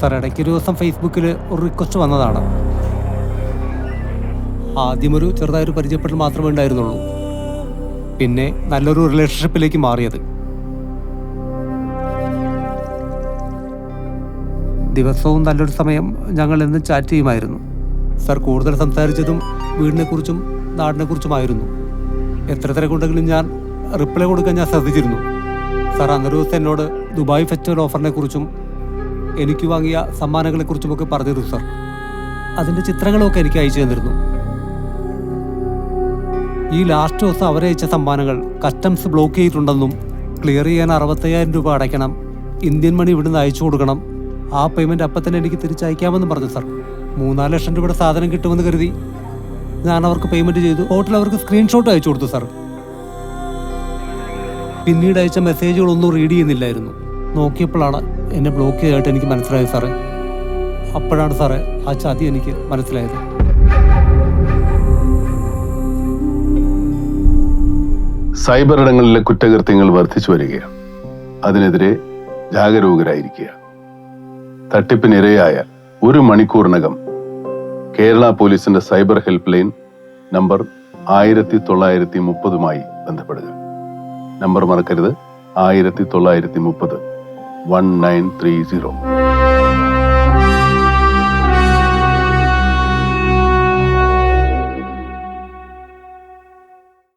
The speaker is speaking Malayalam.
സാർ ഇടയ്ക്ക് ഒരു ദിവസം ഫേസ്ബുക്കിൽ ഒരു റിക്വസ്റ്റ് വന്നതാണ്. ആദ്യം ഒരു ചെറുതായൊരു പരിചയപ്പെടൽ മാത്രമേ ഉണ്ടായിരുന്നുള്ളൂ. പിന്നെ നല്ലൊരു റിലേഷൻഷിപ്പിലേക്ക് മാറിയത്. ദിവസവും നല്ലൊരു സമയം ഞങ്ങൾ എന്നും ചാറ്റ് ചെയ്യുമായിരുന്നു. സർ കൂടുതൽ സംസാരിച്ചതും വീടിനെക്കുറിച്ചും നാടിനെക്കുറിച്ചുമായിരുന്നു. എത്ര തിരക്കുണ്ടെങ്കിലും ഞാൻ റിപ്ലൈ കൊടുക്കാൻ ഞാൻ ശ്രദ്ധിച്ചിരുന്നു. സാർ അന്നൊരു ദിവസം എന്നോട് ദുബായ് ഫെസ്റ്റിവൽ ഓഫറിനെ കുറിച്ചും എനിക്ക് വാങ്ങിയ സമ്മാനങ്ങളെ കുറിച്ചുമൊക്കെ പറഞ്ഞിരുന്നു സാർ. അതിന്റെ ചിത്രങ്ങളൊക്കെ എനിക്ക് അയച്ചു തന്നിരുന്നു. ഈ ലാസ്റ്റ് ദിവസം അവരെ അയച്ച സമ്മാനങ്ങൾ കസ്റ്റംസ് ബ്ലോക്ക് ചെയ്തിട്ടുണ്ടെന്നും ക്ലിയർ ചെയ്യാൻ അറുപത്തയ്യായിരം രൂപ അടയ്ക്കണം ഇന്ത്യൻ മണി ഇവിടുന്ന് അയച്ചു കൊടുക്കണം ആ പേയ്മെന്റ് അപ്പം തന്നെ എനിക്ക് തിരിച്ചയക്കാമെന്ന് പറഞ്ഞു സാർ. മൂന്നാൽ ലക്ഷം രൂപയുടെ സാധനം കിട്ടുമെന്ന് കരുതി ഞാൻ അവർക്ക് പേയ്മെന്റ് ചെയ്തു. ഹോട്ടൽ അവർക്ക് സ്ക്രീൻഷോട്ട് അയച്ചു കൊടുത്തു സാർ. പിന്നീട് അയച്ച മെസ്സേജുകളൊന്നും റീഡ് ചെയ്യുന്നില്ലായിരുന്നു. നോക്കിയപ്പോഴാണ് എന്നെ ബ്ലോക്ക് ചെയ്തായിട്ട് എനിക്ക് മനസ്സിലായത് സാറേ. അപ്പോഴാണ് സാറേ ആ ചതി എനിക്ക് മനസ്സിലായത്. സൈബർ ഇടങ്ങളിലെ കുറ്റകൃത്യങ്ങൾ വർദ്ധിച്ചു വരികയാണ്. അതിനെതിരെ ജാഗരൂകരായിരിക്കുക. തട്ടിപ്പിനിരയായ ഒരു മണിക്കൂറിനകം കേരള പോലീസിന്റെ സൈബർ ഹെൽപ്പ് ലൈൻ നമ്പർ ആയിരത്തി തൊള്ളായിരത്തി മുപ്പതുമായി ബന്ധപ്പെടുക. നമ്പർ മറക്കരുത്. ആയിരത്തി തൊള്ളായിരത്തി മുപ്പത് 1930.